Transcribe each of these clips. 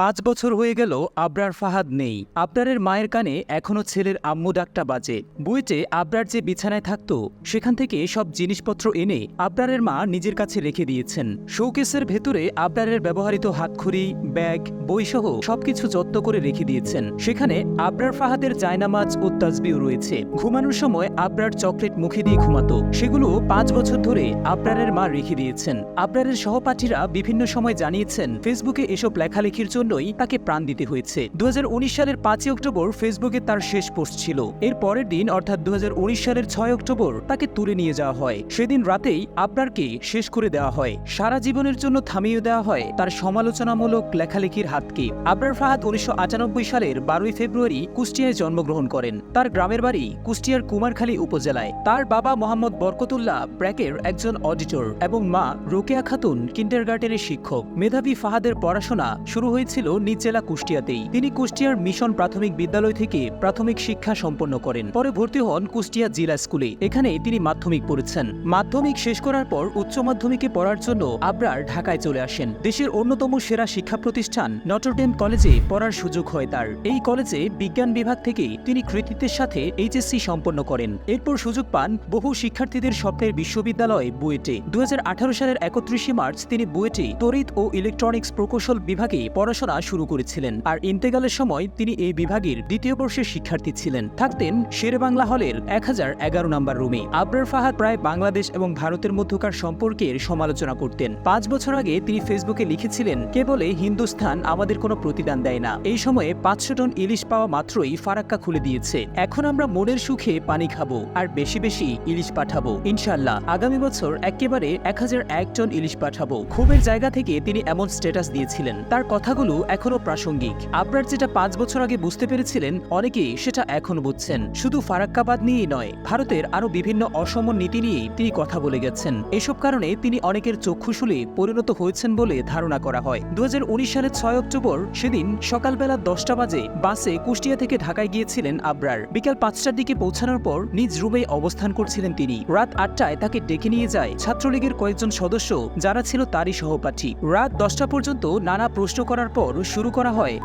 পাঁচ বছর হয়ে গেল আবরার ফাহাদ নেই। আবরারের মায়ের কানে এখনও ছেলের আম্মু ডাকটা বাজে। বুয়েটে আবরার যে বিছানায় থাকতো, সেখান থেকে সব জিনিসপত্র এনে আবরারের মা নিজের কাছে রেখে দিয়েছেন। শোকেসের ভেতরে আবরারের ব্যবহৃত হাতখড়ি, ব্যাগ, বইসহ সবকিছু যত্ন করে রেখে দিয়েছেন। সেখানে আবরার ফাহাদের জায়নামাজ ও তাজবিও রয়েছে। ঘুমানোর সময় আবরার চকলেট মুখে দিয়ে ঘুমাতো। সেগুলো পাঁচ বছর ধরে আবরারের মা রেখে দিয়েছেন। আবরারের সহপাঠীরা বিভিন্ন সময় জানিয়েছেন, ফেসবুকে এসব লেখালেখির জন্যই তাকে প্রাণ দিতে হয়েছে। দু হাজার উনিশ সালের পাঁচই অক্টোবর ফেসবুকে তার শেষ পোস্ট ছিল। এর পরের দিন, অর্থাৎ দু সালের ছয় অক্টোবর, তাকে তুলে নিয়ে যাওয়া হয়। সেদিন রাতেই আবরারকে শেষ করে দেওয়া হয়। সারা জীবনের জন্য থামিয়ে দেওয়া হয় তার সমালোচনামূলক লেখালেখির হাতকে। আবরার ফাহাদ উনিশশো সালের বারোই ফেব্রুয়ারি কুষ্টিয়ায় জন্মগ্রহণ করেন। তার গ্রামের বাড়ি কুষ্টিয়ার কুমারখালী উপজেলায়। তার বাবা মোহাম্মদ বরকতুল্লাহ ব্র্যাকের একজন অডিটর এবং মা রোকেয়া খাতুন কিন্ডারগার্টেনের শিক্ষক। মেধাবী ফাহাদের পড়াশোনা শুরু হয়েছিল নিজ জেলা কুষ্টিয়াতেই। তিনি কুষ্টিয়ার মিশন প্রাথমিক বিদ্যালয় থেকে প্রাথমিক শিক্ষা সম্পন্ন করেন। পরে ভর্তি হন কুষ্টিয়া জিলা স্কুলে। এখানে তিনি মাধ্যমিক পড়েছেন। মাধ্যমিক শেষ করার পর উচ্চ মাধ্যমিকে পড়ার জন্য আবরার ঢাকায় চলে আসেন। দেশের অন্যতম সেরা শিক্ষা প্রতিষ্ঠান নটরডেম কলেজে পড়ার সুযোগ হয় তার। এই কলেজে বিজ্ঞান বিভাগ থেকে তিনি কৃতিত্বের সাথে এইচএসসি সম্পন্ন করেন। এরপর সুযোগ পান বহু শিক্ষার্থীদের স্বপ্নের বিশ্ববিদ্যালয় বুয়েটে। দুই হাজার আঠারো সালের একত্রিশে মার্চ তিনি বুয়েটে তড়িৎ ও ইলেকট্রনিক্স প্রকৌশল বিভাগে পড়াশোনা শুরু করেছিলেন। আর ইন্তেকালের সময় তিনি এই বিভাগের দ্বিতীয় বর্ষের শিক্ষার্থী ছিলেন। থাকতেন শেরে বাংলা হলের এক হাজার এগারো নম্বর রুমে। আবরার ফাহাদ প্রায় বাংলাদেশ এবং ভারতের মধ্যকার সম্পর্কের সমালোচনা করতেন। পাঁচ বছর আগে তিনি ফেসবুকে লিখেছিলেন কে বলে হিন্দুস্থান আমাদের কোনো প্রতিদান দেয় না। এই সময়ে পাঁচশো টন ইলিশ পাওয়া মাত্রই ফারাক্কা খুলে দিয়েছে। এখন আমরা মনের সুখে পানি খাব আর বেশি বেশি ইলিশ পাঠাবো। ইনশাল্লাহ আগামী বছর একেবারে এক হাজার এক টন ইলিশ পাঠাবো। ক্ষোভের জায়গা থেকে তিনি এমন স্ট্যাটাস দিয়েছিলেন। তার কথাগুলো এখনও প্রাসঙ্গিক। আবরার যেটা পাঁচ বছর আগে বুঝতে পেরেছিলেন, অনেকেই সেটা এখন বুঝছেন। শুধু ফারাক্কাবাদ নিয়েই নয়, ভারতের আরও বিভিন্ন অসম নীতি নিয়েই তিনি কথা বলে গেছেন। এসব কারণে তিনি অনেকের চক্ষুশুলে পরিণত হয়েছেন বলে ধারণা করা হয়। দু সালের ছয় অক্টোবর সেদিন সকালবেলা দশটা বাজে বাসে কুষ্টিয়া থেকে ঢাকায় গিয়েছিলেন আবরার। বিকাল পাঁচটার দিকে পৌঁছানোর পর নিজ রুমে অবস্থান করছিলেন তিনি। রাত আটটায় তাকে ডেকে নিয়ে যায় ছাত্রলীগের কয়েকজন সদস্য যারা ছিল তারই সহপাঠী। রাত দশটা পর্যন্ত নানা প্রশ্ন করার পর শুরু করা হয়।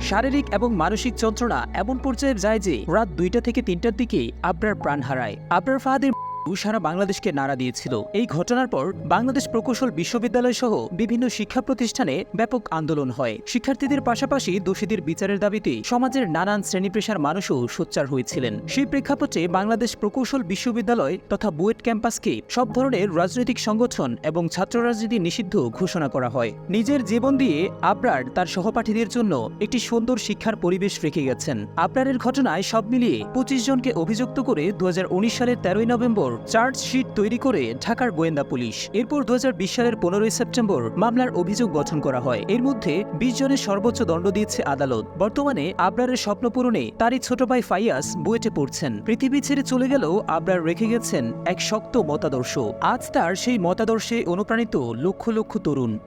শারীরিক এবং মানসিক যন্ত্রণা এমন পর্যায়ে যায় যে রাত দুইটা থেকে তিনটার দিকে আবরার প্রাণ হারায়। ফাহাদের মৃত্যু সারা বাংলাদেশকে নাড়া দিয়েছিল। এই ঘটনার পর বাংলাদেশ প্রকৌশল বিশ্ববিদ্যালয় সহ বিভিন্ন শিক্ষা প্রতিষ্ঠানে ব্যাপক আন্দোলন হয়। শিক্ষার্থীদের পাশাপাশি দোষীদের বিচারের দাবিতে সমাজের নানান শ্রেণি পেশার মানুষও সোচ্চার হয়েছিলেন। সেই প্রেক্ষাপটে বাংলাদেশ প্রকৌশল বিশ্ববিদ্যালয় তথা বুয়েট ক্যাম্পাসকে সব ধরনের রাজনৈতিক সংগঠন এবং ছাত্র রাজনীতি নিষিদ্ধ ঘোষণা করা হয়। নিজের জীবন দিয়ে আবরার তার সহপাঠীদের জন্য একটি সুন্দর শিক্ষার পরিবেশ রেখে গেছেন। আবরারের ঘটনায় সব মিলিয়ে পঁচিশ জনকে অভিযুক্ত করে দু হাজার উনিশ সালের তেরোই নভেম্বর চার্জশিট তৈরি করে ঢাকার গোয়েন্দা পুলিশ। এরপর দু হাজার বিশ সালের পনেরোই সেপ্টেম্বর মামলার অভিযোগ গঠন করা হয়। এর মধ্যে বিশ জনের সর্বোচ্চ দণ্ড দিয়েছে আদালত। বর্তমানে আবরারের স্বপ্ন পূরণে তারই ছোট ভাই ফাইয়াস বুয়েটে পড়ছেন। পৃথিবী ছেড়ে চলে গেলেও আবরার রেখে গেছেন এক শক্ত মতাদর্শ। আজ তার সেই মতাদর্শে অনুপ্রাণিত লক্ষ লক্ষ তরুণ।